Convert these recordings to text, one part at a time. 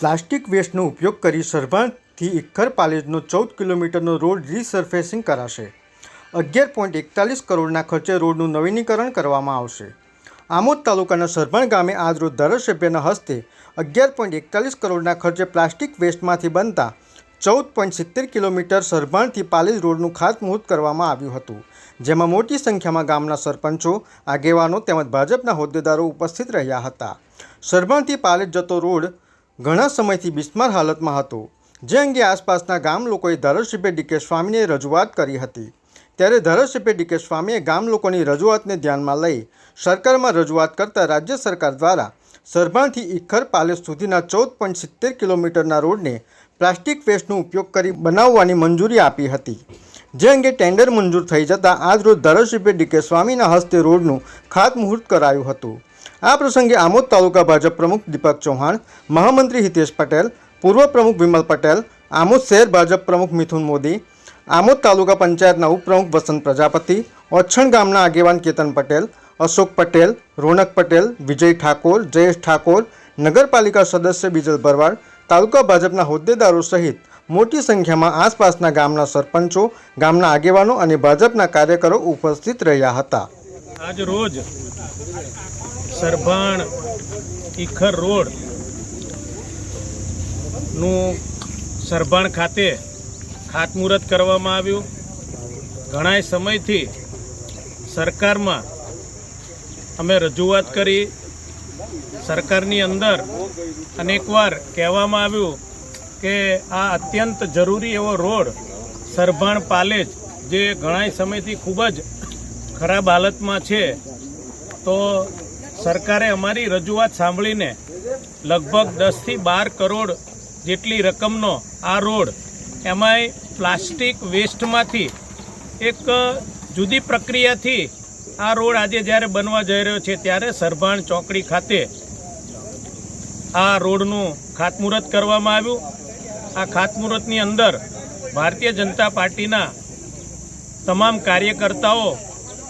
Plastic વેસ્ટનો ઉપયોગ કરી સરભાણથી ઇખર પાલેજનો ચૌદ કિલોમીટરનો રોડ રીસર્ફેસિંગ કરાશે. અગિયાર પોઈન્ટ એકતાલીસ કરોડના ખર્ચે રોડનું નવીનીકરણ કરવામાં આવશે. આમોદ તાલુકાના સરભાણ ગામે આજરોજ ધારાસભ્યના હસ્તે અગિયાર પોઈન્ટ એકતાલીસ કરોડના ખર્ચે પ્લાસ્ટિક વેસ્ટમાંથી બનતા ચૌદ પોઈન્ટ સિત્તેર કિલોમીટર સરભાણથી પાલેજ રોડનું ખાતમુહૂર્ત કરવામાં આવ્યું હતું. જેમાં મોટી સંખ્યામાં ગામના સરપંચો, આગેવાનો તેમજ ભાજપના હોદ્દેદારો ઉપસ્થિત રહ્યા હતા. સરભાણથી પાલેજ જતો રોડ ઘણા સમયથી બિસ્માર હાલતમાં હતો. જે અંગે આસપાસના ગામ લોકોએ ધારાસભ્ય ડીકે સ્વામીને રજૂઆત કરી હતી. ત્યારે ધારાસભ્ય ડીકે સ્વામીએ ગામ લોકોની રજૂઆતને ધ્યાનમાં લઈ સરકારમાં રજૂઆત કરતા રાજ્ય સરકાર દ્વારા સરભાણથી ઇખર પાલેસ સુધીના ચૌદ પોઈન્ટ સિત્તેર કિલોમીટરના રોડને પ્લાસ્ટિક વેસ્ટનો ઉપયોગ કરી બનાવવાની મંજૂરી આપી હતી. જે અંગે ટેન્ડર મંજૂર થઈ જતાં આજરોજ ધારાસભ્ય ડીકે સ્વામીના હસ્તે રોડનું ખાતમુહૂર્ત કરાયું હતું. આ પ્રસંગે આમોદ તાલુકા ભાજપ પ્રમુખ દીપક ચૌહાણ, મહામંત્રી હિતેશ પટેલ, પૂર્વ પ્રમુખ વિમલ પટેલ, આમોદ શહેર ભાજપ પ્રમુખ મિથુન મોદી, આમોદ તાલુકા પંચાયતના ઉપપ્રમુખ વસંત પ્રજાપતિ, ઓછણ ગામના આગેવાન કેતન પટેલ, અશોક પટેલ, રોનક પટેલ, વિજય ઠાકોર, જયેશ ઠાકોર, નગરપાલિકા સદસ્ય બીજલ ભરવાડ, તાલુકા ભાજપના હોદ્દેદારો સહિત મોટી સંખ્યામાં આસપાસના ગામના સરપંચો, ગામના આગેવાનો અને ભાજપના કાર્યકરો ઉપસ્થિત રહ્યા હતા. આજ રોજ સરભાણ ઈખર રોડનું સરભાણ ખાતે ખાતમુહૂર્ત કરવામાં આવ્યું. ઘણાય સમયથી સરકારમાં અમે રજૂઆત કરી. સરકારની અંદર અનેકવાર કહેવામાં આવ્યું કે આ અત્યંત જરૂરી એવો રોડ સરભાણ પાલેજ, જે ઘણાય સમયથી ખૂબ જ ખરાબ હાલતમાં છે, તો સરકારે અમારી રજૂઆત સાંભળીને લગભગ દસથી બાર કરોડ જેટલી રકમનો આ રોડ એમાંય પ્લાસ્ટિક વેસ્ટમાંથી એક જુદી પ્રક્રિયાથી આ રોડ આજે જ્યારે બનવા જઈ રહ્યો છે ત્યારે સરભાણ ચોકડી ખાતે આ રોડનું ખાતમુહૂર્ત કરવામાં આવ્યું. આ ખાતમુહૂર્તની અંદર ભારતીય જનતા પાર્ટીના તમામ કાર્યકર્તાઓ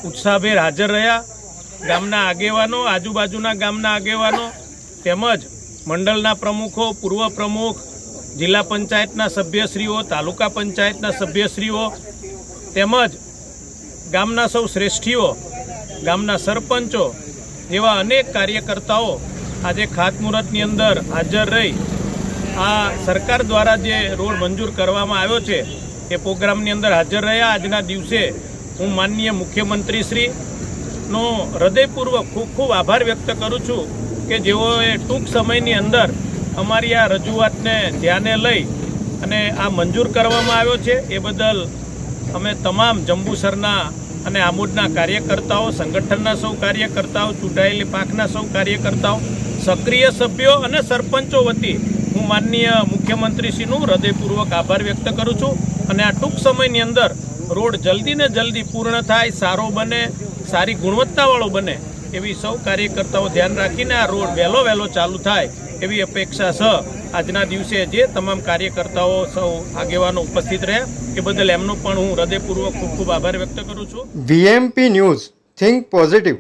ઉત્સાહભેર હાજર રહ્યા. ગામના આગેવાનો, આજુબાજુના ગામના આગેવાનો, તેમજ મંડળના પ્રમુખો, પૂર્વ પ્રમુખ, જિલ્લા પંચાયતના સભ્યશ્રીઓ, તાલુકા પંચાયતના સભ્યશ્રીઓ, તેમજ ગામના સૌ શ્રેષ્ઠીઓ, ગામના સરપંચો જેવા અનેક કાર્યકર્તાઓ આજે ખાતમુહૂર્તની અંદર હાજર રહી. આ સરકાર દ્વારા જે રોડ મંજૂર કરવામાં આવ્યો છે, એ પ્રોગ્રામની અંદર હાજર રહ્યા. આજના દિવસે હું માનનીય મુખ્યમંત્રીશ્રીનો હૃદયપૂર્વક ખૂબ ખૂબ આભાર વ્યક્ત કરું છું કે જેઓએ ટૂંક સમયની અંદર અમારી આ રજૂઆતને ધ્યાને લઈ અને આ મંજૂર કરવામાં આવ્યો છે. એ બદલ અમે તમામ જંબુસરના અને આમોદના કાર્યકર્તાઓ, સંગઠનના સૌ કાર્યકર્તાઓ, ચૂંટાયેલી પાંખના સૌ કાર્યકર્તાઓ, સક્રિય સભ્યો અને સરપંચો વતી હું માનનીય મુખ્યમંત્રીશ્રીનું હૃદયપૂર્વક આભાર વ્યક્ત કરું છું. અને આ ટૂંક સમયની અંદર રોડ જલ્દી ને જલ્દી પૂર્ણ થાય, સારો બને સારી ગુણવત્તાવાળો બને એવી સૌ કાર્યકર્તાઓ ધ્યાન રાખીને આ રોડ વહેલો વહેલો ચાલુ થાય એવી અપેક્ષા છે આજના દિવસે જે તમામ કાર્યકર્તાઓ સૌ આગેવાનો ઉપસ્થિત રહ્યા એ બદલ એમનો પણ હું હૃદયપૂર્વક ખૂબ ખૂબ આભાર વ્યક્ત કરું છું. VMP news, think positive.